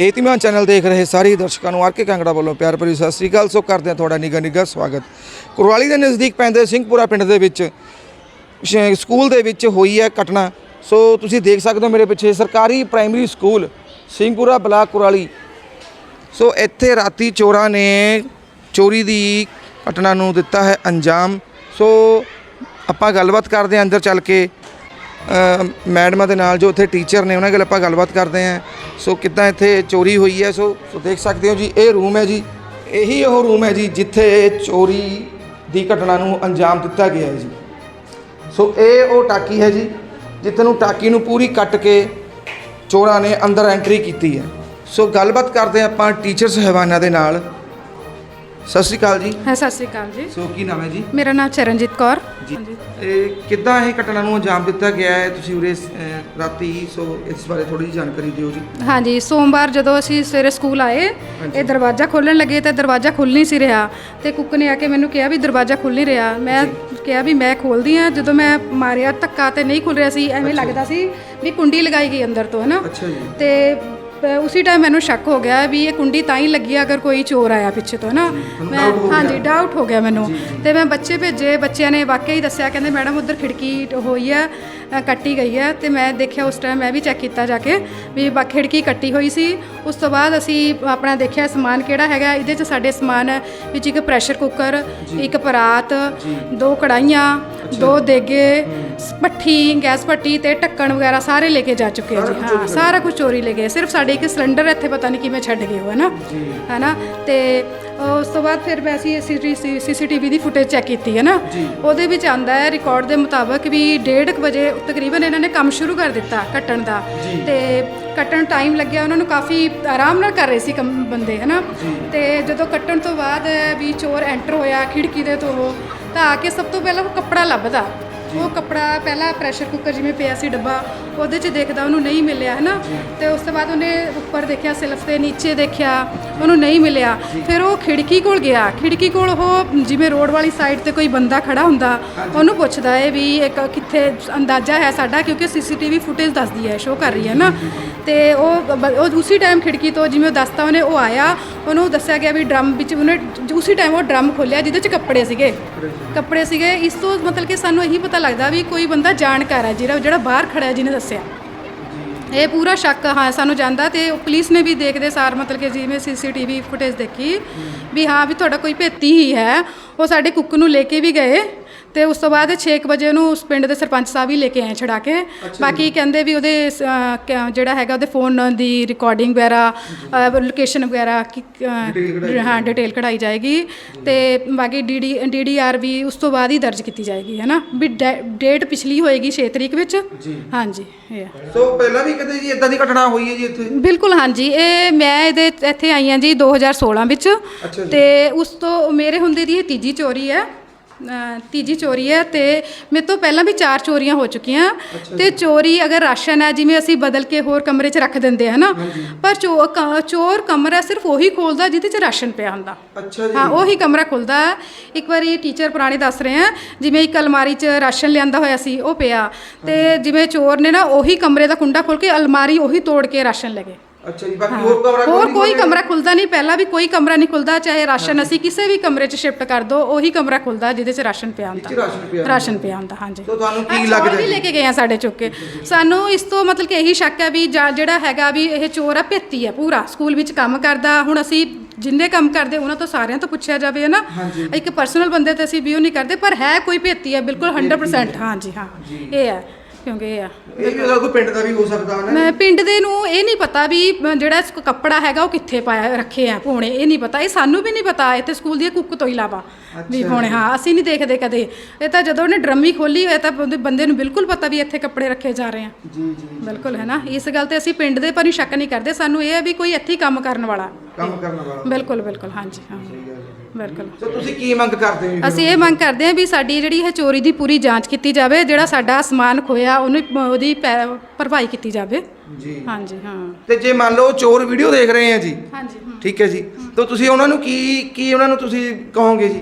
ਏਤੀਮਾਨ channel ਦੇਖ ਰਹੇ ਸਾਰੇ ਦਰਸ਼ਕਾਂ ਨੂੰ ਆਰ ਕੇ ਕਾਂਗੜਾ ਵੱਲੋਂ ਪਿਆਰ ਭਰੀ ਸਤਿ ਸ੍ਰੀ ਅਕਾਲ। ਸੋ ਕਰਦੇ ਹਾਂ ਤੁਹਾਡਾ ਨਿੱਘਾ ਨਿੱਘਾ ਸਵਾਗਤ। ਕੁਰਵਾਲੀ ਦੇ ਨਜ਼ਦੀਕ ਪੈਂਦੇ ਸਿੰਘਪੁਰਾ ਪਿੰਡ ਦੇ ਵਿੱਚ ਸ਼- ਸਕੂਲ ਦੇ ਵਿੱਚ ਹੋਈ ਹੈ ਘਟਨਾ। ਸੋ ਤੁਸੀਂ ਦੇਖ ਸਕਦੇ ਹੋ ਮੇਰੇ ਪਿੱਛੇ ਸਰਕਾਰੀ primary school Singhpura block Kurali so ਇੱਥੇ ਰਾਤੀ ਚੋਰਾਂ ਨੇ ਚੋਰੀ ਦੀ ਘਟਨਾ ਨੂੰ ਦਿੱਤਾ ਹੈ ਅੰਜਾਮ। ਸੋ ਆਪਾਂ ਗੱਲਬਾਤ ਕਰਦੇ ਹਾਂ ਅੰਦਰ ਚੱਲ ਕੇ। ਮੈਡਮਾਂ ਦੇ ਨਾਲ ਜੋ ਉੱਥੇ ਟੀਚਰ ਨੇ, ਉਹਨਾਂ ਨਾਲ ਆਪਾਂ ਗੱਲਬਾਤ ਕਰਦੇ ਹਾਂ। ਸੋ ਕਿੱਦਾਂ ਇੱਥੇ ਚੋਰੀ ਹੋਈ ਹੈ? ਸੋ ਸੋ ਦੇਖ ਸਕਦੇ ਹੋ ਜੀ, ਇਹ ਰੂਮ ਹੈ ਜੀ। ਇਹੀ ਉਹ ਰੂਮ ਹੈ ਜੀ, ਜਿੱਥੇ ਚੋਰੀ ਦੀ ਘਟਨਾ ਨੂੰ ਅੰਜਾਮ ਦਿੱਤਾ ਗਿਆ ਹੈ ਜੀ। ਸੋ ਇਹ ਉਹ ਟਾਕੀ ਹੈ ਜੀ, ਜਿੱਥੇ ਨੂੰ ਟਾਕੀ ਨੂੰ ਪੂਰੀ ਕੱਟ ਕੇ ਚੋਰਾਂ ਨੇ ਅੰਦਰ ਐਂਟਰੀ ਕੀਤੀ ਹੈ। ਸੋ ਗੱਲਬਾਤ ਕਰਦੇ ਹਾਂ ਆਪਾਂ ਟੀਚਰ ਸਹਿਬਾਨਾਂ ਦੇ ਨਾਲ। ਸਤਿ ਸ਼੍ਰੀ ਅਕਾਲ ਜੀ। ਹਾਂ ਸਤਿ ਸ੍ਰੀ ਅਕਾਲ ਜੀ। ਸੋ ਕੀ ਨਾਮ ਹੈ ਜੀ? ਮੇਰਾ ਨਾਮ ਚਰਨਜੀਤ ਕੌਰ। ਜੀ। ਇਹ ਕਿੱਦਾਂ ਇਹ ਘਟਨਾ ਨੂੰ ਅੰਜਾਮ ਦਿੱਤਾ ਗਿਆ ਹੈ? ਤੁਸੀਂ ਉਰੇ ਅਹ, ਰਾਤੀ ਸੋ ਇਸ ਬਾਰੇ ਥੋੜੀ ਜਿਹੀ ਜਾਣਕਾਰੀ ਦਿਓ ਜੀ। ਹਾਂਜੀ ਸੋਮਵਾਰ ਜਦੋਂ ਅਸੀਂ ਸਵੇਰੇ ਸਕੂਲ ਆਏ ਇਹ ਦਰਵਾਜ਼ਾ ਖੋਲਣ ਲੱਗੇ ਤਾਂ ਦਰਵਾਜ਼ਾ ਖੁੱਲ ਨਹੀਂ ਸੀ ਰਿਹਾ। ਤੇ ਕੁੱਕ ਨੇ ਆ ਕੇ ਮੈਨੂੰ ਕਿਹਾ ਵੀ ਦਰਵਾਜ਼ਾ ਖੁੱਲ ਨਹੀਂ ਰਿਹਾ। ਮੈਂ ਕਿਹਾ ਵੀ ਮੈਂ ਖੋਲਦੀ ਆ ਜਦੋਂ ਮੈਂ ਮਾਰਿਆ ਧੱਕਾ ਤੇ ਨਹੀਂ ਖੁੱਲ ਰਿਹਾ ਸੀ ਐਵੇਂ ਲੱਗਦਾ ਸੀ ਵੀ ਕੁੰਡੀ ਲਗਾਈ ਗਈ ਅੰਦਰ ਤੋਂ ਹਨਾ ਅੱਛਾ ਜੀ। ਤੇ ਪ- ਉਸੇ ਟਾਈਮ ਮੈਨੂੰ ਸ਼ੱਕ ਹੋ ਗਿਆ ਵੀ ਇਹ ਕੁੰਡੀ ਤਾਂ ਹੀ ਲੱਗੀ ਆ ਅਗਰ ਕੋਈ ਚੋਰ ਆਇਆ ਪਿੱਛੇ ਤੋਂ ਨਾ? ਮੈਂ ਹਾਂਜੀ। ਡਾਊਟ ਹੋ ਗਿਆ ਮੈਨੂੰ। ਤੇ ਮੈਂ ਬੱਚੇ ਭੇਜੇ ਬੱਚਿਆਂ ਨੇ ਵਾਕਿਆ ਹੀ ਦੱਸਿਆ ਕਹਿੰਦੇ ਮੈਡਮ ਉਧਰ ਖਿੜਕੀ ਹੋਈ ਆ ਕੱਟੀ ਗਈ ਹੈ ਤੇ ਮੈਂ ਦੇਖਿਆ ਉਸ ਟਾਈਮ ਮੈਂ ਵੀ ਚੈੱਕ ਕੀਤਾ ਜਾ ਕੇ ਵੀ ਬਾ ਖਿੜਕੀ ਕੱਟੀ ਹੋਈ ਸੀ। ਉਸ ਤੋਂ ਬਾਅਦ ਅਸੀਂ ਆਪਣਾ ਦੇਖਿਆ ਸਮਾਨ ਕਿਹੜਾ ਹੈਗਾ ਇਹਦੇ 'ਚ ਸਾਡੇ ਸਮਾਨ ਵਿੱਚ ਇੱਕ ਪ੍ਰੈਸ਼ਰ ਕੁੱਕਰ ਇੱਕ ਪਰਾਤ ਦੋ ਕੜਾਈਆਂ ਦੋ ਦੇਗੇ ਭੱਠੀ ਗੈਸ ਭੱਠੀ ਤੇ ਢੱਕਣ ਵਗੈਰਾ ਸਾਰੇ ਲੈ ਕੇ ਜਾ ਚੁੱਕੇ ਆ ਜੀ। ਹਾਂ ਸਾਰਾ ਕੁਝ ਚੋਰੀ ਲੈ ਗਏ। ਸਿਰਫ ਸਾਡੇ ਇੱਕ ਸਿਲੰਡਰ ਇੱਥੇ ਪਤਾ ਨਹੀਂ ਕਿਵੇਂ ਛੱਡ ਗਏ ਹੋ ਹੈ ਨਾ ਹੈ ਨਾ ਤੇ ਉਸ ਤੋਂ ਬਾਅਦ ਫਿਰ ਮੈਂ ਅਸੀਂ ਸੀਸੀਟੀਵੀ ਦੀ ਫੁਟੇਜ ਚੈੱਕ ਕੀਤੀ ਹੈ ਨਾ ਉਹਦੇ ਵਿੱਚ ਆਂਦਾ ਹੈ ਰਿਕਾਰਡ ਦੇ ਮੁਤਾਬਕ ਵੀ 1:30 ਵਜੇ ਤਕਰੀਬਨ ਇਹਨਾਂ ਨੇ ਕੰਮ ਸ਼ੁਰੂ ਕਰ ਦਿੱਤਾ ਕੱਟਣ ਦਾ। ਤੇ ਕੱਟਣ ਟਾਈਮ ਲੱਗਿਆ ਉਹਨਾਂ ਨੂੰ ਕਾਫੀ ਆਰਾਮ ਨਾਲ ਕਰ ਰਹੇ ਸੀ ਕੰਮ ਬੰਦੇ ਹੈ ਨਾ ਤੇ ਜਦੋਂ ਕੱਟਣ ਤੋਂ ਬਾਅਦ ਵੀ ਚੋਰ ਐਂਟਰ ਹੋਇਆ ਖਿੜਕੀ ਦੇ ਤੋਂ ਤਾਂ ਆ ਕੇ ਸਭ ਤੋਂ ਪਹਿਲਾਂ ਉਹ ਕੱਪੜਾ ਲੱਭਦਾ। ਉਹ ਕੱਪੜਾ ਪਹਿਲਾਂ ਪ੍ਰੈਸ਼ਰ ਕੁੱਕਰ ਜਿਵੇਂ ਪਿਆ ਸੀ ਡੱਬਾ ਉਹਦੇ 'ਚ ਦੇਖਦਾ ਉਹਨੂੰ ਨਹੀਂ ਮਿਲਿਆ ਹੈ ਨਾ ਤੇ ਉਸ ਤੋਂ ਬਾਅਦ ਉਹਨੇ ਉੱਪਰ ਦੇਖਿਆ ਸਿਲਫ ਦੇ ਨੀਚੇ ਦੇਖਿਆ ਉਹਨੂੰ ਨਹੀਂ ਮਿਲਿਆ। ਫਿਰ ਉਹ ਖਿੜਕੀ ਕੋਲ ਗਿਆ। ਖਿੜਕੀ ਕੋਲ ਉਹ ਜਿਵੇਂ ਰੋਡ ਵਾਲੀ ਸਾਈਡ ਤੇ ਕੋਈ ਬੰਦਾ ਖੜਾ ਹੁੰਦਾ ਉਹਨੂੰ ਪੁੱਛਦਾ ਹੈ ਵੀ ਇੱਕ ਕਿੱਥੇ ਅੰਦਾਜ਼ਾ ਹੈ ਸਾਡਾ ਕਿਉਂਕਿ ਸੀਸੀਟੀਵੀ ਫੁਟੇਜ ਦੱਸਦੀ ਹੈ ਸ਼ੋ ਕਰ ਰਹੀ ਹੈ ਨਾ ਤੇ ਉਹ ਉਹ ਉਸੇ ਟਾਈਮ ਖਿੜਕੀ ਤੋਂ ਜਿਵੇਂ ਉਹ ਦੱਸਤਾ ਉਹਨੇ ਉਹ ਆਇਆ। ਉਹਨੂੰ ਦੱਸਿਆ ਗਿਆ ਵੀ ਡਰਮ ਵਿੱਚ ਉਹਨੇ ਉਸੇ ਟਾਈਮ ਉਹ ਡਰਮ ਖੋਲਿਆ ਜਿਹਦੇ 'ਚ ਕੱਪੜੇ ਸੀਗੇ। ਕੱਪੜੇ ਸੀਗੇ। ਇਸ ਤੋਂ ਮਤਲਬ ਕਿ ਸਾਨੂੰ ਇਹੀ ਪਤਾ ਲੱਗਦਾ ਵੀ ਕੋਈ ਬੰਦਾ ਜਾਣਕਾਰ ਹੈ ਜਿਹੜਾ ਜਿਹੜਾ ਬਾਹਰ ਖੜਾ ਹੈ ਜਿਹਨੇ ਦੱਸਿਆ। ਇਹ ਪੂਰਾ ਸ਼ੱਕ ਹਾਂ ਸਾਨੂੰ ਜਾਂਦਾ ਤੇ ਪੁਲਿਸ ਨੇ ਵੀ ਦੇਖਦੇ ਸਾਰ ਮਤਲਬ ਕਿ ਜਿਵੇਂ ਸੀਸੀਟੀਵੀ ਫੁਟੇਜ ਦੇਖੀ ਵੀ ਹਾਂ ਵੀ ਤੁਹਾਡਾ ਕੋਈ ਭੇਤੀ ਹੀ ਹੈ। ਉਹ ਸਾਡੇ ਕੁੱਕ ਨੂੰ ਲੈ ਕੇ ਵੀ ਗਏ। ਤੇ ਉਸ ਤੋਂ ਬਾਅਦ 6 ਵਜੇ ਉਹਨੂੰ ਉਸ ਪਿੰਡ ਦੇ ਸਰਪੰਚ ਸਾਹਿਬ ਹੀ ਲੈ ਕੇ ਆਏ ਛੜਾ ਕੇ। ਬਾਕੀ ਕਹਿੰਦੇ ਵੀ ਉਹਦੇ ਕ- ਜਿਹੜਾ ਹੈਗਾ ਉਹਦੇ ਫੋਨ ਦੀ ਰਿਕਾਰਡਿੰਗ ਵਗੈਰਾ ਲੋਕੇਸ਼ਨ ਵਗੈਰਾ ਕੀ- ਹਾਂ ਡਿਟੇਲ ਕਢਾਈ ਜਾਏਗੀ ਤੇ ਬਾਕੀ ਡੀਡੀ ਡੀਡੀਆਰ ਵੀ ਉਸ ਤੋਂ ਬਾਅਦ ਹੀ ਦਰਜ ਕੀਤੀ ਜਾਏਗੀ ਹੈ ਨਾ? ਵੀ ਡੈ- ਡੇਟ ਪਿਛਲੀ ਹੋਏਗੀ 6 ਤਰੀਕ ਵਿੱਚ। ਹਾਂਜੀ ਇਹ ਆ। ਸੋ ਪਹਿਲਾਂ ਵੀ ਕਦੇ ਜੀ ਇਦਾਂ ਦੀ ਘਟਨਾ ਹੋਈ ਹੈ ਜੀ ਇੱਥੇ? ਬਿਲਕੁਲ ਹਾਂਜੀ। ਇਹ ਮੈਂ ਇਹਦੇ ਇੱਥੇ ਆਈ ਹਾਂ ਜੀ 2016 ਵਿੱਚ। ਤੇ ਉਸ ਤੋਂ ਮੇਰੇ ਹੁੰਦੇ ਦੀ ਇਹ ਤੀਜੀ ਚੋਰੀ ਹੈ। ਅ, ਤੀਜੀ ਚੋਰੀ ਹੈ ਤੇ ਮੇਰੇ ਤੋਂ ਪਹਿਲਾਂ ਵੀ ਚਾਰ ਚੋਰੀਆਂ ਹੋ ਚੁੱਕੀਆਂ। ਤੇ ਚੋਰੀ ਅਗਰ ਰਾਸ਼ਨ ਹੈ ਜਿਵੇਂ ਅਸੀਂ ਬਦਲ ਕੇ ਹੋਰ ਕਮਰੇ 'ਚ ਰੱਖ ਦਿੰਦੇ ਹਾਂ ਨਾ ਪਰ ਚੋ- ਕ- ਚੋਰ ਕਮਰਾ ਸਿਰਫ ਉਹੀ ਖੋਲਦਾ ਜਿਹਦੇ 'ਚ ਰਾਸ਼ਨ ਪਿਆ ਹੁੰਦਾ। ਅੱਛਾ ਹਾਂ ਉਹੀ ਕਮਰਾ ਖੁੱਲਦਾ ਹੈ। ਇੱਕ ਵਾਰੀ ਟੀਚਰ ਪੁਰਾਣੇ ਦੱਸ ਰਹੇ ਆ ਜਿਵੇਂ ਇੱਕ ਅਲਮਾਰੀ 'ਚ ਰਾਸ਼ਨ ਲਿਆਂਦਾ ਹੋਇਆ ਸੀ ਉਹ ਪਿਆ। ਤੇ ਜਿਵੇਂ ਚੋਰ ਨੇ ਨਾ ਉਹੀ ਕਮਰੇ ਦਾ ਕੁੰਡਾ ਖੋਲ ਕੇ ਅਲਮਾਰੀ ਉਹੀ ਤੋੜ ਕੇ ਰਾਸ਼ਨ ਲੈ ਗਏ। ਅੱਛਾ ਜੀ ਬਾਕੀ ਹੋਰ ਕਮਰਾ ਹੋਰ ਕੋਈ? ਕਮਰਾ ਖੁੱਲਦਾ ਨਹੀਂ ਪਹਿਲਾਂ ਵੀ ਕੋਈ ਕਮਰਾ ਨਹੀਂ ਖੁੱਲਦਾ ਚਾਹੇ ਰਾਸ਼ਨ ਅਸੀਂ ਕਿਸੇ ਵੀ ਕਮਰੇ 'ਚ ਸ਼ਿਫਟ ਕਰ ਦੋ ਉਹੀ ਕਮਰਾ ਖੁੱਲਦਾ ਜਿਹਦੇ 'ਚ ਰਾਸ਼ਨ ਪਿਆ ਹੁੰਦਾ। ਰਾਸ਼ਨ ਪਿਆ ਰਾਸ਼ਨ ਪਿਆ ਹੁੰਦਾ ਹਾਂਜੀ। ਤਾਂ ਤੁਹਾਨੂੰ ਕੀ ਲੱਗਦਾ ਵੀ? ਲੈ ਕੇ ਗਏ ਆ ਸਾਡੇ ਚੁੱਕ। ਕੇ ਸਾਨੂੰ ਇਸ ਤੋਂ ਮਤਲਬ ਕਿ ਇਹੀ ਸ਼ੱਕ ਹੈ ਵੀ ਜਾਂ- ਜਿਹੜਾ ਹੈਗਾ ਵੀ ਇਹ ਚੋਰ ਆ ਭੇਤੀ ਹੈ ਪੂਰਾ ਸਕੂਲ ਵਿੱਚ ਕੰਮ ਕਰਦਾ ਹੁਣ ਅਸੀਂ ਜਿੰਨੇ ਕੰਮ ਕਰਦੇ ਉਹਨਾਂ ਤੋਂ ਸਾਰਿਆਂ ਤੋਂ ਪੁੱਛਿਆ ਜਾਵੇ ਹੈ ਨਾ ਇੱਕ ਪਰਸਨਲ ਬੰਦੇ ਤੇ ਅਸੀਂ ਵੀ ਉਹ ਨਹੀਂ ਕਰਦੇ ਪਰ ਹੈ ਕੋਈ ਭੇਤੀ ਹੈ ਬਿਲਕੁਲ 100% ਹਾਂਜੀ ਹਾਂ। ਇਹ ਹੈ। ਕਿਉਂਕਿ ਇਹ ਆ? ਇਹ ਵੀ ਕੋਈ ਪਿੰਡ ਦਾ ਵੀ ਹੋ ਸਕਦਾ ਨਾ। ਮੈਂ ਪਿੰਡ ਦੇ ਨੂੰ ਇਹ ਨਹੀਂ ਪਤਾ ਵੀ ਜਿਹੜਾ ਇਸ ਕੱਪੜਾ ਹੈਗਾ ਉਹ ਕਿੱਥੇ ਪਾਇਆ ਰੱਖੇ ਆ ਪੋਣੇ ਇਹ ਨਹੀਂ ਪਤਾ। ਇਹ ਸਾਨੂੰ ਵੀ ਨਹੀਂ ਪਤਾ ਇੱਥੇ ਸਕੂਲ ਦੀ ਕੁੱਕ ਤੋਂ ਇਲਾਵਾ। ਵੀ ਪੋਣੇ ਹਾਂ ਅਸੀਂ ਨਹੀਂ ਦੇਖਦੇ ਕਦੇ। ਇਹ ਤਾਂ ਜਦੋਂ ਉਹਨੇ ਡਰਮੀ ਖੋਲੀ ਹੋਇਆ ਤਾਂ ਉਹਦੇ ਬੰਦੇ ਨੂੰ ਬਿਲਕੁਲ ਪਤਾ ਵੀ ਇੱਥੇ ਕੱਪੜੇ ਰੱਖੇ ਜਾ ਰਹੇ ਆ। ਜੀ ਜੀ ਬਿਲਕੁਲ ਹੈ ਨਾ? ਇਸ ਗੱਲ ਤੇ ਅਸੀਂ ਪਿੰਡ ਦੇ ਪਰ ਹੀ ਸ਼ੱਕ ਨਹੀਂ ਕਰਦੇ। ਸਾਨੂੰ ਇਹ ਹੈ ਵੀ ਕੋਈ ਇੱਥੇ ਹੀ ਕੰਮ ਕਰਨ ਵਾਲਾ। ਕੰਮ ਕਰਨ ਵਾਲਾ। ਬਿਲਕੁਲ ਬਿਲਕੁਲ ਹਾਂਜੀ ਹਾਂ। ਬਿਲਕੁਲ ਸੋ ਤੁਸੀਂ ਕੀ ਮੰਗ ਕਰਦੇ ਹੋ ਅਸੀਂ ਇਹ ਮੰਗ ਕਰਦੇ ਹਾਂ ਵੀ ਸਾਡੀ ਜਿਹੜੀ ਇਹ ਚੋਰੀ ਦੀ ਪੂਰੀ ਜਾਂਚ ਕੀਤੀ ਜਾਵੇ ਜਿਹੜਾ ਸਾਡਾ ਸਮਾਨ ਖੋਇਆ ਉਹਨੂੰ ਉਹਦੀ ਪੈ- ਭਰਪਾਈ ਕੀਤੀ ਜਾਵੇ। ਜੀ। ਹਾਂਜੀ ਹਾਂ। ਤੇ ਜੇ ਮੰਨ ਲਓ ਚੋਰ ਵੀਡੀਓ ਦੇਖ ਰਹੇ ਆ ਜੀ ਹਾਂਜੀ। ਠੀਕ ਹੈ ਜੀ ਤਾਂ ਤੁਸੀਂ ਉਹਨਾਂ ਨੂੰ ਕੀ ਕੀ ਉਹਨਾਂ ਨੂੰ ਤੁਸੀਂ ਕਹੋਗੇ ਜੀ?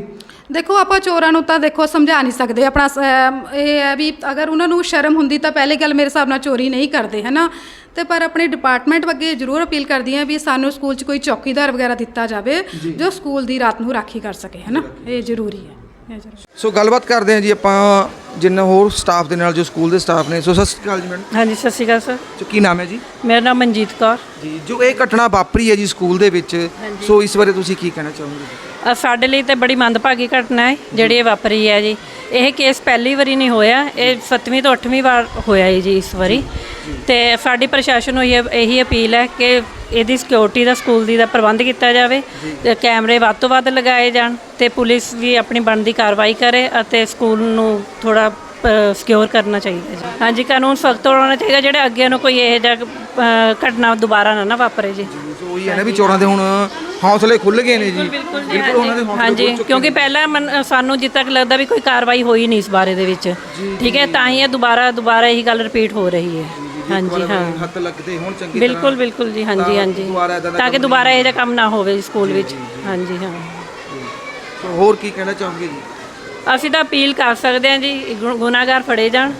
ਦੇਖੋ ਆਪਾਂ ਚੋਰਾਂ ਨੂੰ ਤਾਂ ਦੇਖੋ ਸਮਝਾ ਨਹੀਂ ਸਕਦੇ। ਆਪਣਾ ਸ- ਇਹ ਹੈ ਵੀ ਅਗਰ ਉਹਨਾਂ ਨੂੰ ਸ਼ਰਮ ਹੁੰਦੀ ਤਾਂ ਪਹਿਲੇ ਗੱਲ ਮੇਰੇ ਹਿਸਾਬ ਨਾਲ ਚੋਰੀ ਨਹੀਂ ਕਰਦੇ ਹਨਾ? ਤੇ ਪਰ ਆਪਣੇ ਡਿਪਾਰਟਮੈਂਟ ਅੱਗੇ ਜ਼ਰੂਰ ਅਪੀਲ ਕਰਦੀ ਹਾਂ ਵੀ ਸਾਨੂੰ ਸਕੂਲ 'ਚ ਕੋਈ ਚੌਕੀਦਾਰ ਵਗੈਰਾ ਦਿੱਤਾ ਜਾਵੇ ਜੋ ਸਕੂਲ ਦੀ ਰਾਤ ਨੂੰ ਰਾਖੀ ਕਰ ਸਕੇ ਹਨਾ? ਇਹ ਜ਼ਰੂਰੀ ਹੈ। ਸੋ ਗੱਲਬਾਤ ਕਰਦੇ ਹਾਂ ਜੀ ਆਪਾਂ ਜਿੰਨਾ ਹੋਰ ਸਟਾਫ ਦੇ ਨਾਲ ਜੋ ਸਕੂਲ ਦੇ ਸਟਾਫ ਨੇ। ਸੋ ਸਤਿ ਸ਼੍ਰੀ ਅਕਾਲ ਜੀ ਮੈਡਮ। ਹਾਂਜੀ ਸਤਿ ਸ਼੍ਰੀ ਅਕਾਲ ਸਰ। ਸੋ ਕੀ ਨਾਮ ਹੈ ਜੀ? ਮੇਰਾ ਨਾਮ ਮਨਜੀਤ ਕੌਰ। ਜੀ ਜੋ ਇਹ ਘਟਨਾ ਵਾਪਰੀ ਹੈ ਜੀ ਸਕੂਲ ਦੇ ਵਿੱਚ ਸੋ ਇਸ ਬਾਰੇ ਤੁਸੀਂ ਕੀ ਕਹਿਣਾ ਚਾਹੋਗੇ? ਅ, ਸਾਡੇ ਲਈ ਤੇ ਬੜੀ ਮੰਦਭਾਗੀ ਘਟਨਾ ਹੈ ਜਿਹੜੀ ਇਹ ਵਾਪਰੀ ਹੈ ਜੀ। ਇਹ ਕੇਸ ਪਹਿਲੀ ਵਾਰੀ ਨਹੀਂ ਹੋਇਆ ਇਹ 7ਵੀਂ ਤੋਂ 8ਵੀਂ ਵਾਰ ਹੋਇਆ ਹੈ ਜੀ ਇਸ ਵਾਰੀ। ਤੇ ਸਾਡੀ ਪ੍ਰਸ਼ਾਸਨ ਨੂੰ ਇਹ ਇਹੀ ਅਪੀਲ ਹੈ ਕਿ ਇਹਦੀ ਸਿਕਿਉਰਿਟੀ ਦਾ ਸਕੂਲ ਦੀ ਦਾ ਪ੍ਰਬੰਧ ਕੀਤਾ ਜਾਵੇ ਤੇ ਕੈਮਰੇ ਵੱਧ ਤੋਂ ਵੱਧ ਲਗਾਏ ਜਾਣ। ਤੇ ਪੁਲਿਸ ਵੀ ਆਪਣੀ ਬਣਦੀ ਕਾਰਵਾਈ ਕਰੇ ਅਤੇ ਸਕੂਲ ਨੂੰ ਥੋੜਾ ਸਿਕਿਉਰ ਕਰਨਾ ਚਾਹੀਦਾ ਜੀ। ਹਾਂਜੀ ਕਾਨੂੰਨ ਸਖਤ ਹੋਣਾ ਚਾਹੀਦਾ ਜਿਹੜੇ ਅੱਗੇ ਨੂੰ ਕੋਈ ਇਹ ਜਿਹਾ ਅ, ਘਟਨਾ ਦੁਬਾਰਾ ਨਾ ਨਾ ਵਾਪਰੇ ਜੀ। ਉਹੀ ਹੈ ਨਾ ਵੀ ਚੋਰਾਂ ਦੇ ਹੁਣ ਹੌਸਲੇ ਖੁੱਲ ਗਏ ਨੇ ਜੀ। ਬਿਲਕੁਲ ਉਹਨਾਂ ਦੇ ਹੌਸਲੇ ਹਾਂਜੀ ਚੁੱਕੇ ਕਿਉਂਕਿ ਪਹਿਲਾਂ ਮਨ- ਸਾਨੂੰ ਜਿੱਦ ਤੱਕ ਲੱਗਦਾ ਵੀ ਕੋਈ ਕਾਰਵਾਈ ਹੋਈ ਨਹੀਂ ਇਸ ਬਾਰੇ ਦੇ ਵਿੱਚ। ਠੀਕ ਹੈ ਤਾਂ ਹੀ ਇਹ ਦੁਬਾਰਾ ਦੁਬਾਰਾ ਇਹੀ ਗੱਲ ਰਿਪੀਟ ਹੋ ਰਹੀ ਹੈ। ਹਾਂਜੀ ਹਾਂ। ਹੱਥ ਲੱਗਦੇ ਹੁਣ ਚੰਗੀ ਬਿਲਕੁਲ ਬਿਲਕੁਲ ਜੀ ਹਾਂਜੀ ਹਾਂਜੀ। ਦੁਬਾਰਾ ਏਦਾਂ ਦਾ ਤਾਂ ਕਿ ਦੁਬਾਰਾ ਇਹ ਜਿਹਾ ਕੰਮ ਨਾ ਹੋਵੇ ਸਕੂਲ ਵਿੱਚ। ਹਾਂਜੀ ਹਾਂ। ਹੋਰ ਕੀ ਕਹਿਣਾ ਚਾਹੋਗੇ ਜੀ? ਅਸੀਂ ਤਾਂ ਅਪੀਲ ਕਰ ਸਕਦੇ ਹਾਂ ਜੀ ਗੁ- ਗੁਨਾਹਗਾਰ ਫੜੇ ਜਾਣ।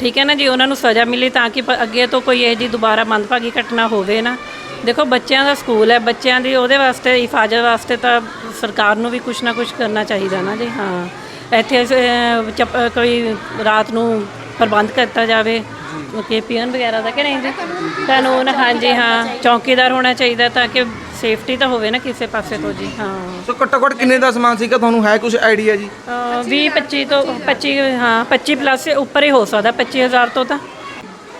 ਠੀਕ ਹੈ ਨਾ ਜੀ ਉਹਨਾਂ ਨੂੰ ਸਜ਼ਾ ਮਿਲੇ ਤਾਂ ਕਿ ਪ- ਅੱਗੇ ਤੋਂ ਕੋਈ ਇਹ ਜੀ ਦੁਬਾਰਾ ਮੰਦਭਾਗੀ ਘਟਨਾ ਹੋਵੇ ਨਾ। ਦੇਖੋ ਬੱਚਿਆਂ ਦਾ ਸਕੂਲ ਹੈ ਬੱਚਿਆਂ ਦੀ ਉਹਦੇ ਵਾਸਤੇ ਹਿਫਾਜ਼ਤ ਵਾਸਤੇ ਤਾਂ ਸਰਕਾਰ ਨੂੰ ਵੀ ਕੁਝ ਨਾ ਕੁਝ ਕਰਨਾ ਚਾਹੀਦਾ ਨਾ ਜੀ ਹਾਂ। ਇੱਥੇ ਅਹ, ਚੱਪ- ਅਹ, ਕੋਈ ਰਾਤ ਨੂੰ ਪ੍ਰਬੰਧ ਕੀਤਾ ਜਾਵੇ ਕੇਪੀਐਨ ਵਗੈਰਾ ਦਾ ਕਿ ਨਹੀਂ ਜੀ? ਕਾਨੂੰਨ ਹਾਂਜੀ ਹਾਂ। ਚੌਕੀਦਾਰ ਹੋਣਾ ਚਾਹੀਦਾ ਤਾਂ ਕਿ ਸੇਫਟੀ ਤਾਂ ਹੋਵੇ ਨਾ ਕਿਸੇ ਪਾਸੇ ਤੋਂ ਜੀ ਹਾਂ। ਸੋ ਘੱਟੋ ਘੱਟ ਕਿੰਨੇ ਦਾ ਸਮਾਨ ਸੀਗਾ? ਤੁਹਾਨੂੰ ਹੈ ਕੁਝ ਆਈਡੀਆ ਜੀ? ਅਹ ਵੀਹ 25 ਤੋਂ 25 ਹਾਂ 25 ਪਲੱਸ ਉੱਪਰ ਹੀ ਹੋ ਸਕਦਾ 25000 ਤੋਂ ਤਾਂ।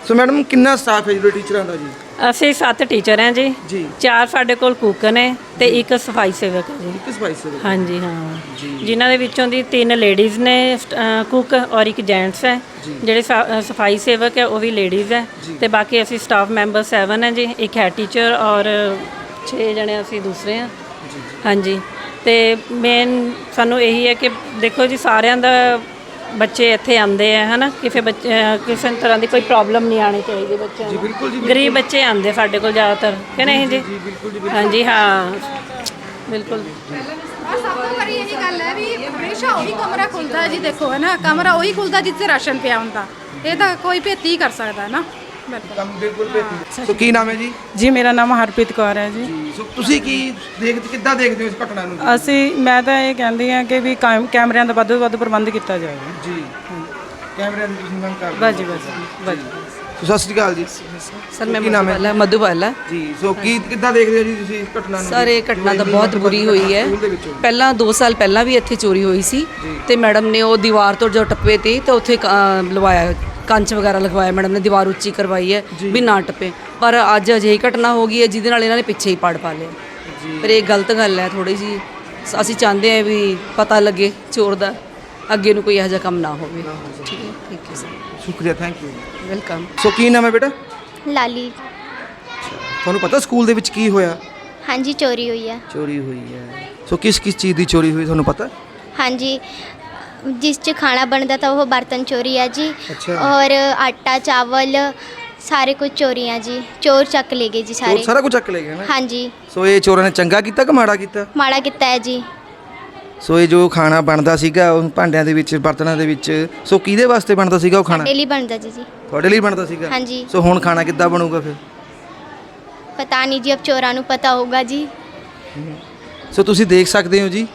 ਸੋ ਮੈਡਮ ਕਿੰਨਾ ਸਟਾਫ ਹੈ ਜਿਹੜੇ ਟੀਚਰਾਂ ਦਾ ਜੀ? ਅਸੀਂ ਸੱਤ ਟੀਚਰ ਹਾਂ ਜੀ। ਜੀ। ਚਾਰ ਸਾਡੇ ਕੋਲ ਕੁੱਕ ਨੇ ਤੇ ਇੱਕ ਸਫ਼ਾਈ ਸੇਵਕ ਹੈ ਜੀ। ਕਿਸ ਬਾਈ ਸੇ ਹਾਂਜੀ ਹਾਂ। ਜਿਨ੍ਹਾਂ ਦੇ ਵਿੱਚੋਂ ਦੀ ਤਿੰਨ ਲੇਡੀਜ਼ ਨੇ ਕੁੱਕ ਔਰ ਇੱਕ ਜੈਂਟਸ ਹੈ। ਜਿਹੜੇ ਸਫ਼ਾਈ ਸੇਵਕ ਹੈ ਉਹ ਵੀ ਲੇਡੀਜ਼ ਹੈ। ਤੇ ਬਾਕੀ ਅਸੀਂ ਸਟਾਫ ਮੈਂਬਰ 7 ਹੈ ਜੀ ਇੱਕ ਹੈ ਟੀਚਰ ਔਰ 6 ਜਣੇ ਅਸੀਂ ਦੂਸਰੇ ਹਾਂ ਹਾਂਜੀ। ਤੇ ਮੇਨ ਸਾਨੂੰ ਇਹੀ ਹੈ ਕਿ ਦੇਖੋ ਜੀ ਸਾਰਿਆਂ ਦਾ ਬੱਚੇ ਇੱਥੇ ਆਉਂਦੇ ਆ ਹਨਾ? ਕਿਸੇ ਬੱਚੇ ਕਿਸੇ ਤਰ੍ਹਾਂ ਦੀ ਕੋਈ ਪ੍ਰੋਬਲਮ ਨਹੀਂ ਆਣੀ ਚਾਹੀਦੀ ਬੱਚਿਆਂ ਨੂੰ। ਬਿਲਕੁਲ ਜੀ, ਗਰੀਬ ਬੱਚੇ ਆਉਂਦੇ ਸਾਡੇ ਕੋਲ ਜ਼ਿਆਦਾਤਰ ਕਿ ਨਹੀਂ ਜੀ ਹਾਂਜੀ ਹਾਂ। ਬਿਲਕੁਲ। ਆ ਸਭ ਤੋਂ ਬੜੀ ਇਹੀ ਗੱਲ ਹੈ ਵੀ ਹਮੇਸ਼ਾ ਉਹੀ ਕਮਰਾ ਖੁੱਲਦਾ ਜੀ ਦੇਖੋ ਹੈ ਨਾ ਕਮਰਾ ਉਹੀ ਖੁੱਲਦਾ ਜਿੱਥੇ ਰਾਸ਼ਨ ਪਿਆ ਹੁੰਦਾ। ਇਹ ਤਾਂ ਕੋਈ ਭੇਤੀ ਹੀ ਕਰ ਸਕਦਾ ਹੈ ਨਾ? ਕੰਮ ਬਿਲਕੁਲ ਭੇਤੀ ਸੋ ਕੀ ਨਾਮ ਹੈ ਜੀ? ਜੀ ਮੇਰਾ ਨਾਮ ਹਰਪ੍ਰੀਤ ਕੌਰ ਹੈ ਜੀ। ਸੋ ਤੁਸੀਂ ਕੀ ਦੇਖ ਕਿੱਦਾਂ ਦੇਖਦੇ ਹੋ ਇਸ ਘਟਨਾ ਨੂੰ? ਅਸੀਂ ਮੈਂ ਤਾਂ ਇਹ ਕਹਿੰਦੀ ਹਾਂ ਕਿ ਵੀ ਕੈਮ- ਕੈਮਰਿਆਂ ਦਾ ਵੱਧ ਤੋਂ ਵੱਧ ਪ੍ਰਬੰਧ ਕੀਤਾ ਜਾਵੇ। ਜੀ। ਕੈਮਰੇ ਦੀ ਤੁਸੀਂ ਮੰਗ ਕਰਦੇ ਬਸ ਜੀ ਬਸ ਬਸ ਸੋ ਸਤਿ ਸ਼੍ਰੀ ਅਕਾਲ ਜੀ। ਸਰ ਮੈਂ ਕੀ ਨਾਮ ਹੈ ਮਧੂਬਾਲਾ ਮਧੂਬਾਲਾ। ਜੀ ਸੋ ਕੀ ਕਿੱਦਾਂ ਦੇਖਦੇ ਹੋ ਜੀ ਤੁਸੀਂ ਇਸ ਘਟਨਾ ਨੂੰ? ਸਰ ਇਹ ਘਟਨਾ ਤਾਂ ਬਹੁਤ ਬੁਰੀ ਹੋਈ ਹੈ। ਸਕੂਲ ਦੇ ਵਿੱਚੋਂ ਪਹਿਲਾਂ 2 ਸਾਲ ਪਹਿਲਾਂ ਵੀ ਇੱਥੇ ਚੋਰੀ ਹੋਈ ਸੀ ਤੇ ਮੈਡਮ ਨੇ ਉਹ ਦੀਵਾਰ ਤੋਂ ਜੋ ਟੱਪੇ ਤੇ ਤਾਂ ਉੱਥੇ ਕ- ਅਹ ਲਵਾਇਆ ਕੰਚ ਵਗੈਰਾ ਲਗਵਾਇਆ ਮੈਡਮ ਨੇ ਦੀਵਾਰ ਉੱਚੀ ਕਰਵਾਈ ਹੈ ਵੀ ਨਾ ਟੱਪੇ। ਪਰ ਅੱਜ ਅਜਿਹੀ ਘਟਨਾ ਹੋ ਗਈ ਹੈ ਜਿਹਦੇ ਨਾਲ ਇਹਨਾਂ ਨੇ ਪਿੱਛੇ ਹੀ ਪਾੜ ਪਾ ਲਿਆ। ਪਰ ਇਹ ਗਲਤ ਗੱਲ ਹੈ ਥੋੜੀ ਜੀ ਅਸੀਂ ਚਾਹੁੰਦੇ ਹਾਂ ਵੀ ਪਤਾ ਲੱਗੇ ਚੋਰ ਦਾ ਅੱਗੇ ਨੂੰ ਕੋਈ ਇਹੋ ਜਿਹਾ ਕੰਮ ਨਾ ਹੋਵੇ। ਠੀਕ ਹੈ ਠੀਕ ਹੈ ਸਰ। ਸ਼ੁਕਰੀਆ ਥੈਂਕ ਯੂ ਵੈਲਕਮ ਸੋ ਕੀ ਨਾਮ ਹੈ ਬੇਟਾ? ਲਾਲੀ। ਤੁਹਾਨੂੰ ਪਤਾ ਸਕੂਲ ਦੇ ਵਿੱਚ ਕੀ ਹੋਇਆ? ਹਾਂਜੀ ਚੋਰੀ ਹੋਈ ਹੈ ਚੋਰੀ ਹੋਈ ਹੈ। ਸੋ ਕਿਸ ਕਿਸ ਚੀਜ਼ ਦੀ ਚੋਰੀ ਹੋਈ ਤੁਹਾਨੂੰ ਪਤਾ? ਹਾਂਜੀ ਜਿਸ 'ਚ ਖਾਣਾ ਬਣਦਾ ਤਾਂ ਉਹ ਬਰਤਨ ਚੋਰੀ ਹੈ ਜੀ। ਅੱਛਾ। ਔਰ ਆਟਾ ਚਾਵਲ ਸਾਰੇ ਕੁਝ ਚੋਰੀ ਹੈ ਜੀ। ਚੋਰ ਚੱਕ ਲੈ ਗਏ ਜੀ ਚੋਰ ਸਾਰੇ। ਸਾਰਾ ਕੁਝ ਚੱਕ ਲੈ ਗਏ ਨਾ? ਹਾਂਜੀ। ਸੋ ਇਹ ਚੋਰਾਂ ਨੇ ਚੰਗਾ ਕੀਤਾ ਕਿ ਮਾੜਾ ਕੀਤਾ? ਮਾੜਾ ਕੀਤਾ ਹੈ ਜੀ। ਸੋ ਇਹ ਜੋ ਖਾਣਾ ਬਣਦਾ ਸੀਗਾ ਉਹ ਭਾਂਡਿਆਂ ਦੇ ਵਿੱਚ ਬਰਤਨਾਂ ਦੇ ਵਿੱਚ ਸੋ ਕਿਹਦੇ ਵਾਸਤੇ ਬਣਦਾ ਸੀਗਾ ਉਹ ਖਾਣਾ? ਡੇਲੀ ਬਣਦਾ ਜੀ ਜੀ। ਤੁਹਾਡੇ ਲਈ ਬਣਦਾ ਸੀਗਾ? ਹਾਂਜੀ। ਸੋ ਹੁਣ ਖਾਣਾ ਕਿੱਦਾਂ ਬਣੂਗਾ ਫਿਰ? ਪਤਾ ਨਹੀਂ ਜੀ ਅਬ ਚੋਰਾਂ ਨੂੰ ਪਤਾ ਹੋਗਾ ਜੀ। ਸੋ ਤੁਸੀਂ ਦੇਖ ਸਕਦੇ ਹੋ ਜੀ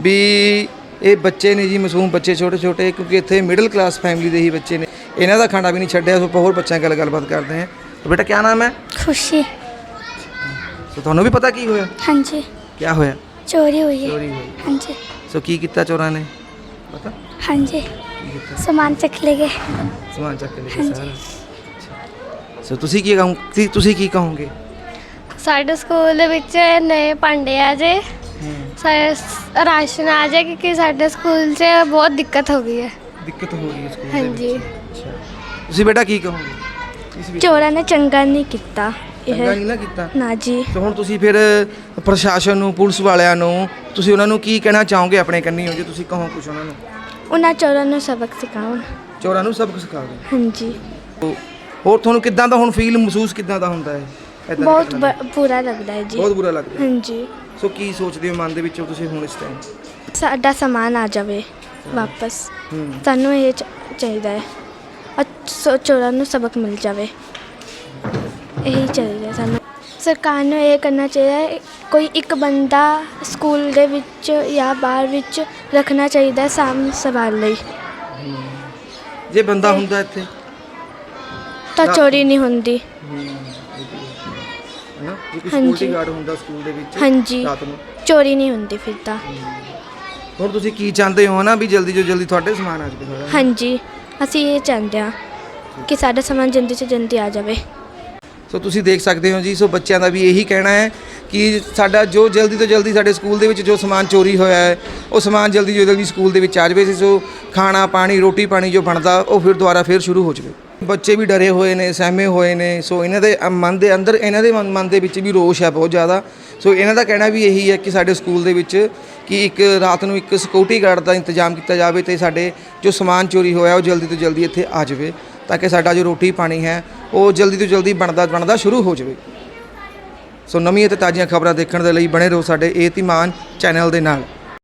ਵੀ ਇਹ ਬੱਚੇ ਨੇ ਜੀ ਮਾਸੂਮ ਬੱਚੇ ਛੋਟੇ ਛੋਟੇ ਕਿਉਂਕਿ ਇੱਥੇ ਮਿਡਲ ਕਲਾਸ ਫੈਮਿਲੀ ਦੇ ਹੀ ਬੱਚੇ ਨੇ। ਇਹਨਾਂ ਦਾ ਖਾਣਾ ਵੀ ਨਹੀਂ ਛੱਡਿਆ ਸੋ ਆਪਾਂ ਹੋਰ ਬੱਚਿਆਂ ਨਾਲ ਗੱਲਬਾਤ ਕਰਦੇ ਹਾਂ। ਤਾਂ ਬੇਟਾ ਕੀ ਨਾਮ ਹੈ? ਖੁਸ਼ੀ। ਸੋ ਤੁਹਾਨੂੰ ਵੀ ਪਤਾ ਕੀ ਹੋਇਆ? ਹਾਂਜੀ। ਕੀ ਹੋਇਆ? ਚੋਰੀ ਹੋਈ ਹੈ। ਚੋਰੀ ਹੋਈ। ਹਾਂਜੀ। ਸੋ ਕੀ ਕੀਤਾ ਚੋਰਾਂ ਨੇ? ਪਤਾ? ਹਾਂਜੀ। ਸਮਾਨ ਚੱਕ ਲੈ ਗਏ। ਸਮਾਨ ਚੱਕ ਲੈ ਗਏ ਸਾਰਾ। ਸੋ ਤੁਸੀਂ ਕੀ ਕਹੋ ਤੁਸੀਂ- ਤੁਸੀਂ ਕੀ ਕਹੋਗੇ? ਸਾਡੇ ਸਕੂਲ ਦੇ ਵਿੱਚ ਨਵੇਂ ਭਾਂਡੇ ਆ ਜੇ। ਰਾਸ਼ਨ ਆ ਜਾ ਕਿਉਂਕਿ ਸਾਡੇ ਸਕੂਲ 'ਚ ਬਹੁਤ ਦਿੱਕਤ ਹੋ ਗਈ ਹੈ। ਦਿੱਕਤ ਹੋ ਰਹੀ ਹੈ ਸਕੂਲ ਦੇ ਹਾਂਜੀ। ਅੱਛਾ। ਤੁਸੀਂ ਬੇਟਾ ਕੀ ਕਹੋਗੇ? ਇਸ ਵਿੱਚ? ਚੋਰਾਂ ਨੇ ਚੰਗਾ ਨਹੀਂ ਕੀਤਾ। ਚੰਗਾ ਇਹ ਨਹੀਂ ਨਾ ਕੀਤਾ? ਨਾ ਜੀ। ਤੇ ਹੁਣ ਤੁਸੀਂ ਫਿਰ ਪ੍ਰਸ਼ਾਸਨ ਨੂੰ ਪੁਲਿਸ ਵਾਲਿਆਂ ਨੂੰ ਤੁਸੀਂ ਉਹਨਾਂ ਨੂੰ ਕੀ ਕਹਿਣਾ ਚਾਹੋਗੇ ਆਪਣੇ ਕੰਨੀ ਹੋ ਜੇ ਤੁਸੀਂ ਕਹੋ ਕੁਝ ਉਹਨਾਂ ਨੂੰ? ਉਹਨਾਂ ਚੋਰਾਂ ਨੂੰ ਸਬਕ ਸਿਖਾਉਣ ਚੋਰਾਂ ਨੂੰ ਸਬਕ ਸਿਖਾ ਦਿਓ। ਹਾਂਜੀ। ਹੋਰ ਤੁਹਾਨੂੰ ਕਿੱਦਾਂ ਦਾ ਹੁਣ ਫੀਲ ਮਹਿਸੂਸ ਕਿੱਦਾਂ ਦਾ ਹੁੰਦਾ ਹੈ? ਏਦਾਂ ਦੀ ਬਹੁਤ ਘਟਨਾ ਦਾ? ਬ- ਬੁਰਾ ਲੱਗਦਾ ਹੈ ਜੀ। ਬਹੁਤ ਬੁਰਾ ਲੱਗਦਾ ਹੈ। ਹਾਂਜੀ। ਸੋ ਕੀ ਸੋਚਦੇ ਹੋ ਮਨ ਦੇ ਵਿੱਚੋਂ ਤੁਸੀਂ ਹੁਣ ਇਸ ਟਾਈਮ ਸਾਡਾ ਸਮਾਨ ਆ ਜਾਵੇ ਵਾਪਸ। ਸਾਨੂੰ ਇਹ ਚ- ਚਾਹੀਦਾ ਹੈ। ਅ- ਸੋ ਚੋਰਾਂ ਨੂੰ ਸਬਕ ਮਿਲ ਜਾਵੇ। ਇਹੀ ਚਾਹੀਦਾ ਸਾਨੂੰ। ਸਰਕਾਰ ਨੂੰ ਇਹ ਕਰਨਾ ਚਾਹੀਦਾ ਹੈ ਕੋਈ ਇੱਕ ਬੰਦਾ ਸਕੂਲ ਦੇ ਵਿੱਚ ਜਾਂ ਬਾਹਰ ਵਿੱਚ ਰੱਖਣਾ ਚਾਹੀਦਾ ਹੈ ਸਾਂਭ ਸੰਭਾਲ ਲਈ। ਜੇ ਬੰਦਾ ਹੁੰਦਾ ਇੱਥੇ? ਤਾਂ ਚੋਰੀ ਨਹੀਂ ਹੁੰਦੀ। ਜੇ ਕੋਈ ਹਾਂਜੀ। ਸਿਕਿਉਰਿਟੀ ਗਾਰਡ ਹੁੰਦਾ ਸਕੂਲ ਦੇ ਵਿੱਚ ਹਾਂਜੀ। ਰਾਤ ਨੂੰ। ਚੋਰੀ ਨਹੀਂ ਹੁੰਦੀ ਫਿਰ ਤਾਂ। ਹੁਣ ਤੁਸੀਂ ਕੀ ਚਾਹੁੰਦੇ ਹੋ ਨਾ ਵੀ ਜਲਦੀ ਤੋਂ ਜਲਦੀ ਤੁਹਾਡੇ ਸਮਾਨ ਆ ਜਾਵੇ? ਹਾਂਜੀ ਅਸੀਂ ਇਹ ਚਾਹੁੰਦੇ ਹਾਂ ਕਿ ਸਾਡਾ ਸਮਾਨ ਜਲਦੀ ਤੋਂ ਜਲਦੀ ਆ ਜਾਵੇ। ਸੋ ਤੁਸੀਂ ਦੇਖ ਸਕਦੇ ਹੋ ਜੀ ਸੋ ਬੱਚਿਆਂ ਦਾ ਵੀ ਇਹੀ ਕਹਿਣਾ ਹੈ ਕਿ ਸਾਡਾ ਜੋ ਜਲਦੀ ਤੋਂ ਜਲਦੀ ਸਾਡੇ ਸਕੂਲ ਦੇ ਵਿੱਚ ਜੋ ਸਮਾਨ ਚੋਰੀ ਹੋਇਆ ਹੈ ਉਹ ਸਮਾਨ ਜਲਦੀ ਤੋਂ ਜਲਦੀ ਸਕੂਲ ਦੇ ਵਿੱਚ ਆ ਜਾਵੇ। ਸੋ ਖਾਣਾ ਪਾਣੀ ਰੋਟੀ ਪਾਣੀ ਜੋ ਬਣਦਾ ਉਹ ਫਿਰ ਦੁਬਾਰਾ ਫਿਰ ਸ਼ੁਰੂ ਹੋ ਜਾਵੇ। ਬੱਚੇ ਵੀ ਡਰੇ ਹੋਏ ਨੇ, ਸਹਿਮੇ ਹੋਏ ਨੇ, ਸੋ ਇਹਨਾਂ ਦੇ ਮਨ ਦੇ ਅੰਦਰ, ਇਹਨਾਂ ਦੇ ਮਨ ਦੇ ਵਿੱਚ ਵੀ ਰੋਸ਼ ਹੈ ਬਹੁਤ ਜ਼ਿਆਦਾ। ਸੋ ਇਹਨਾਂ ਦਾ ਕਹਿਣਾ ਵੀ ਇਹੀ ਹੈ ਕਿ ਸਾਡੇ ਸਕੂਲ ਦੇ ਵਿੱਚ ਕਿ ਇੱਕ ਰਾਤ ਨੂੰ ਇੱਕ ਸਿਕਿਉਰਿਟੀ ਗਾਰਡ ਦਾ ਇੰਤਜ਼ਾਮ ਕੀਤਾ ਜਾਵੇ ਤੇ ਸਾਡੇ ਜੋ ਸਮਾਨ ਚੋਰੀ ਹੋਇਆ ਉਹ ਜਲਦੀ ਤੋਂ ਜਲਦੀ ਇੱਥੇ ਆ ਜਾਵੇ ਤਾਂ ਕਿ ਸਾਡਾ ਜੋ ਰੋਟੀ ਪਾਣੀ ਹੈ ਉਹ ਜਲਦੀ ਤੋਂ ਜਲਦੀ ਬਣਦਾ ਬਣਦਾ ਸ਼ੁਰੂ ਹੋ ਜਾਵੇ। ਸੋ ਨਵੀਂ ਅਤੇ ਤਾਜ਼ੀਆਂ ਖਬਰਾਂ ਦੇਖਣ ਦੇ ਲਈ ਬਣੇ ਰਹੋ ਸਾਡੇ ਏ ਧੀਮਾਨ ਚੈਨਲ ਦੇ ਨਾਲ।